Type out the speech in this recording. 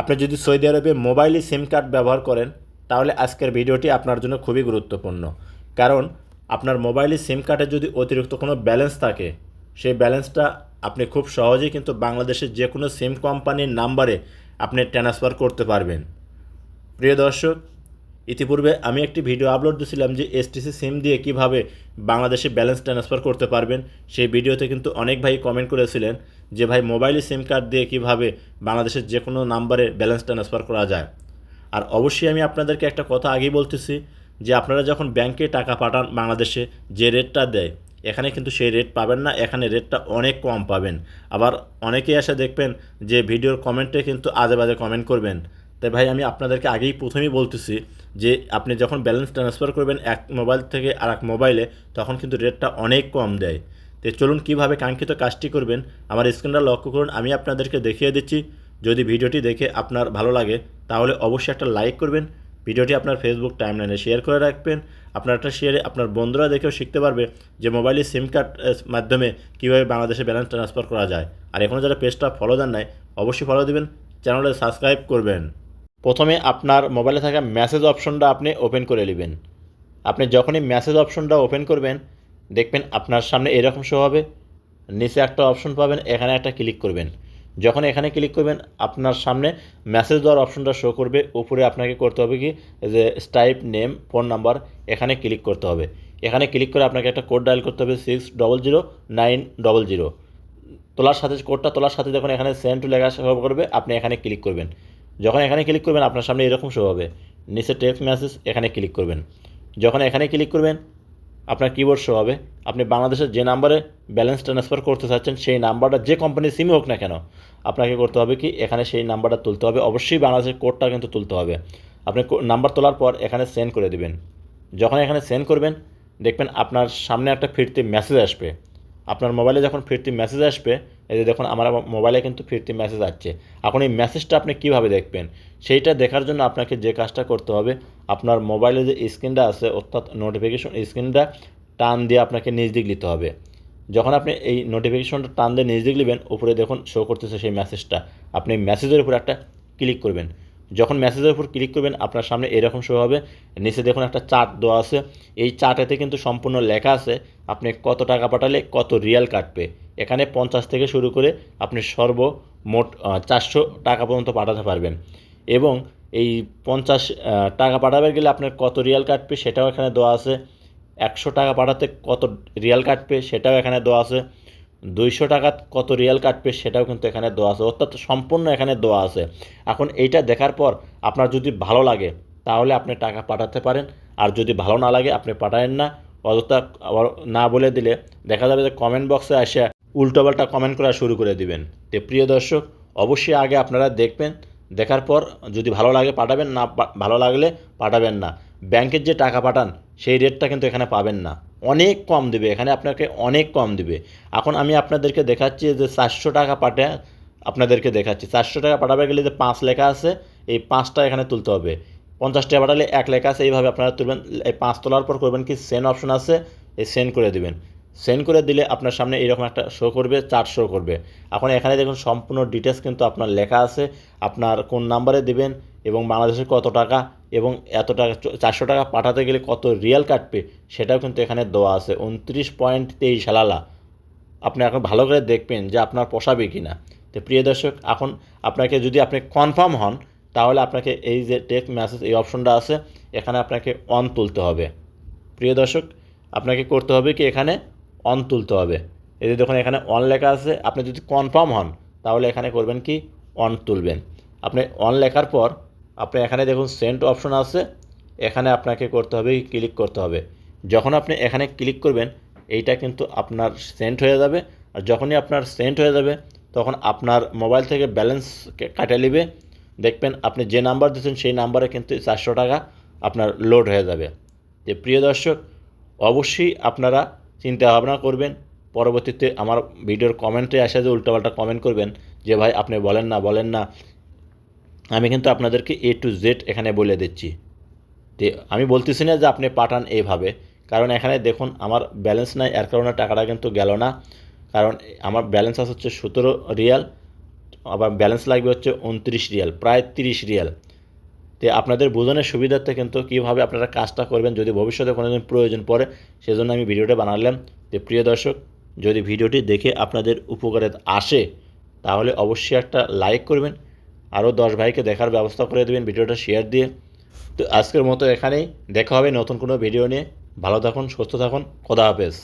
আপনি যদি সৌদি আরবে মোবাইলে সিম কার্ড ব্যবহার করেন, তাহলে আজকের ভিডিওটি আপনার জন্য খুবই গুরুত্বপূর্ণ। কারণ আপনার মোবাইলে সিম কার্ডে যদি অতিরিক্ত কোনো ব্যালেন্স থাকে, সেই ব্যালেন্সটা আপনি খুব সহজেই কিন্তু বাংলাদেশের যে কোনো সিম কোম্পানির নাম্বারে আপনি ট্রান্সফার করতে পারবেন। প্রিয় দর্শক, ইতিপূর্বে আমি একটি ভিডিও আপলোড দিয়েছিলাম যে এসটিসি সিম দিয়ে কীভাবে বাংলাদেশে ব্যালেন্স ট্রান্সফার করতে পারবেন। সেই ভিডিওতে কিন্তু অনেক ভাই কমেন্ট করেছিলেন যে ভাই মোবাইলে সিম কার্ড দিয়ে কীভাবে বাংলাদেশের যে কোনো নাম্বারে ব্যালেন্স ট্রান্সফার করা যায়। আর অবশ্যই আমি আপনাদেরকে একটা কথা আগেই বলতেছি যে আপনারা যখন ব্যাংকে টাকা পাঠান বাংলাদেশে যে রেটটা দেয়, এখানে কিন্তু সেই রেট পাবেন না, এখানে রেটটা অনেক কম পাবেন। আবার অনেকেই এসে দেখবেন যে ভিডিওর কমেন্টে কিন্তু আজে বাজে কমেন্ট করবেন। তাই ভাই আমি আপনাদেরকে আগেই প্রথমেই বলতেছি যে আপনি যখন ব্যালেন্স ট্রান্সফার করবেন এক মোবাইল থেকে আর এক মোবাইলে, তখন কিন্তু রেটটা অনেক কম দেয়। তো চলুন কীভাবে কাঙ্ক্ষিত কাজটি করবেন, আমার স্ক্রিনটা লক্ষ্য করুন, আমি আপনাদেরকে দেখিয়ে দিচ্ছি। যদি ভিডিওটি দেখে আপনার ভালো লাগে, তাহলে অবশ্যই একটা লাইক করবেন, ভিডিওটি আপনার ফেসবুক টাইমলাইনে শেয়ার করে রাখবেন। আপনার একটা শেয়ারে আপনার বন্ধুরা দেখেও শিখতে পারবে যে মোবাইলে সিম কার্ড মাধ্যমে কীভাবে বাংলাদেশে ব্যালেন্স ট্রান্সফার করা যায়। আর এখনও যারা পেজটা ফলো দেন নাই, অবশ্যই ফলো দিবেন চ্যানেলটা সাবস্ক্রাইব করবেন। প্রথমে আপনার মোবাইলে থাকা মেসেজ অপশনটা আপনি ওপেন করে নেবেন। আপনি যখনই মেসেজ অপশনটা ওপেন করবেন দেখবেন আপনার সামনে এরকম শো হবে। নিচে একটা অপশন পাবেন, এখানে একটা ক্লিক করবেন। যখন এখানে ক্লিক করবেন, আপনার সামনে মেসেজ দেওয়ার অপশনটা শো করবে। উপরে আপনাকে করতে হবে কি? যে স্টাইপ নেম ফোন নাম্বার এখানে ক্লিক করতে হবে। এখানে ক্লিক করে আপনাকে একটা কোড ডায়াল করতে হবে six double zero nine double zero তোলার সাথে কোডটা তোলার সাথে যখন এখানে সেন্ড টু লেখা শো করবে, আপনি এখানে ক্লিক করবেন। যখন এখানে ক্লিক করবেন, আপনার সামনে এরকম শো হবে। নিচে টেক্সট মেসেজ এখানে ক্লিক করবেন। যখন এখানে ক্লিক করবেন আপনার কিবোর্ড শো হবে। আপনি বাংলাদেশের যে নাম্বারে ব্যালেন্স ট্রান্সফার করতে চাচ্ছেন, সেই নাম্বারটা যে কোম্পানির সিমই হোক না কেন, আপনাকে করতে হবে কি, এখানে সেই নাম্বারটা তুলতে হবে। অবশ্যই বাংলাদেশের কোডটা কিন্তু তুলতে হবে। আপনি নাম্বার তোলার পর এখানে সেন্ড করে দেবেন। যখন এখানে সেন্ড করবেন, দেখবেন আপনার সামনে একটা ফিরতে মেসেজ আসবে। আপনার মোবাইলে যখন ফিরতি মেসেজ আসবে, এই যে দেখুন আমার মোবাইলে কিন্তু ফিরতি মেসেজ আসছে। এখন এই মেসেজটা আপনি কীভাবে দেখবেন? সেইটা দেখার জন্য আপনাকে যে কাজটা করতে হবে, আপনার মোবাইলে যে স্ক্রিনটা আছে, অর্থাৎ নোটিফিকেশন স্ক্রিনটা টান দিয়ে আপনাকে নিজ দিক নিতে হবে। যখন আপনি এই নোটিফিকেশনটা টান দিয়ে নিজ দিক নেবেন, উপরে দেখুন শো করতেছে সেই মেসেজটা আপনি মেসেজের উপর একটা ক্লিক করবেন। যখন মেসেজের উপর ক্লিক করবেন, আপনার সামনে এরকম শো হবে। নিচে দেখুন একটা চার্ট দেওয়া আছে। এই চার্টেতে কিন্তু সম্পূর্ণ লেখা আছে, আপনি কত টাকা পাঠালে কত রিয়াল কাটবে। এখানে পঞ্চাশ থেকে শুরু করে আপনি সর্বমোট চারশো টাকা পর্যন্ত পাঠাতে পারবেন। এবং এই পঞ্চাশ টাকা পাঠাবে গেলে আপনার কত রিয়াল কাটবে সেটাও এখানে দেওয়া আছে। একশো টাকা পাঠাতে কত রিয়াল কাটবে সেটাও এখানে দেওয়া আছে। দুইশো টাকা কত রিয়াল কাটবে সেটাও কিন্তু এখানে দেওয়া আছে। অর্থাৎ সম্পূর্ণ এখানে দেওয়া আছে। এখন এইটা দেখার পর আপনার যদি ভালো লাগে, তাহলে আপনি টাকা পাঠাতে পারেন। আর যদি ভালো না লাগে, আপনি পাঠায়েন না। অযথা না বলে দিলে দেখা যাবে যে কমেন্ট বক্সে এসে উল্টোপাল্টা কমেন্ট করা শুরু করে দিবেন। তো প্রিয় দর্শক, অবশ্যই আগে আপনারা দেখবেন। দেখার পর যদি ভালো লাগে পাঠাবেন, না ভালো লাগলে পাঠাবেন না। ব্যাংকের যে টাকা পাঠান, সেই রেটটা কিন্তু এখানে পাবেন না। অনেক কম দেবে, এখানে আপনাকে অনেক কম দেবে। এখন আমি আপনাদেরকে দেখাচ্ছি যে চারশো টাকা পাঠে আপনাদেরকে দেখাচ্ছি। চারশো টাকা পাঠাবে গেলে যে পাঁচ লেখা আছে, এই পাঁচটা এখানে তুলতে হবে। পঞ্চাশ টাকা পাঠালে এক লেখা আছে, এইভাবে আপনারা তুলবেন। এই পাঁচ তোলার পর করবেন কি সেন্ড অপশন আছে, এই সেন্ড করে দিবেন। সেন্ড করে দিলে আপনার সামনে এরকম একটা শো করবে চার্ট শো করবে। এখন এখানে দেখুন সম্পূর্ণ ডিটেলস কিন্তু আপনার লেখা আছে। আপনার কোন নাম্বারে দিবেন এবং বাংলাদেশে কত টাকা এবং এত টাকা চারশো টাকা পাঠাতে গেলে কত রিয়াল কাটবে সেটাও কিন্তু এখানে দেওয়া আছে। উনত্রিশ পয়েন্ট তেইশ হালালা। আপনি এখন ভালো করে দেখবেন যে আপনার পোষাবে কি না তো প্রিয় দর্শক, এখন আপনাকে যদি আপনি কনফার্ম হন, তাহলে আপনাকে এই যে টেক্সট মেসেজ এই অপশনটা আছে, এখানে আপনাকে অন তুলতে হবে। প্রিয় দর্শক, আপনাকে করতে হবে কি? এখানে অন তুলতে হবে। এই যে দেখুন, এখানে অন লেখা আছে। আপনি যদি কনফার্ম হন, তাহলে এখানে করবেন কি? অন তুলবেন। আপনি অন লেখার পর আপনি এখানে দেখুন সেন্ট অপশন আছে, এখানে আপনাকে করতে হবে ক্লিক করতে হবে। যখন আপনি এখানে ক্লিক করবেন, এইটা কিন্তু আপনার সেন্ট হয়ে যাবে। আর যখনই আপনার সেন্ট হয়ে যাবে, তখন আপনার মোবাইল থেকে ব্যালেন্স কাটে নেবে। দেখবেন আপনি যে নাম্বার দিচ্ছেন সেই নাম্বারে কিন্তু চারশো টাকা আপনার লোড হয়ে যাবে। যে প্রিয় দর্শক, অবশ্যই আপনারা চিন্তা ভাবনা করবেন। পরবর্তীতে আমার ভিডিওর কমেন্টে আসে যে উল্টোপাল্টা কমেন্ট করবেন, যে ভাই আপনি বলেন না বলেন না। আমি কিন্তু আপনাদেরকে এ টু জেড এখানে বলে দিচ্ছি। তো আমি বলতেছি না যে আপনি পাঠান এইভাবে, কারণ এখানে দেখুন আমার ব্যালেন্স নাই, এর কারণে টাকাটা কিন্তু গেল না। কারণ আমার ব্যালেন্স আছে হচ্ছে সতেরো রিয়াল, আবার ব্যালেন্স লাগবে হচ্ছে উনত্রিশ রিয়াল, প্রায় তিরিশ রিয়াল। তো আপনাদের বোঝানোর সুবিধার্থে কিন্তু কীভাবে আপনারা কাজটা করবেন, যদি ভবিষ্যতে কোনো দিন প্রয়োজন পড়ে, সেজন্য আমি ভিডিওটা বানালাম। তো প্রিয় দর্শক, যদি ভিডিওটি দেখে আপনাদের উপকারে আসে, তাহলে অবশ্যই একটা লাইক করবেন আরও দশ ভাইকে দেখার ব্যবস্থা করে দেবেন ভিডিওটা শেয়ার দিয়ে। তো আজকের মতো এখানেই। দেখা হবে নতুন কোনো ভিডিও নিয়ে। ভালো থাকুন, সুস্থ থাকুন। খোদা হাফেজ।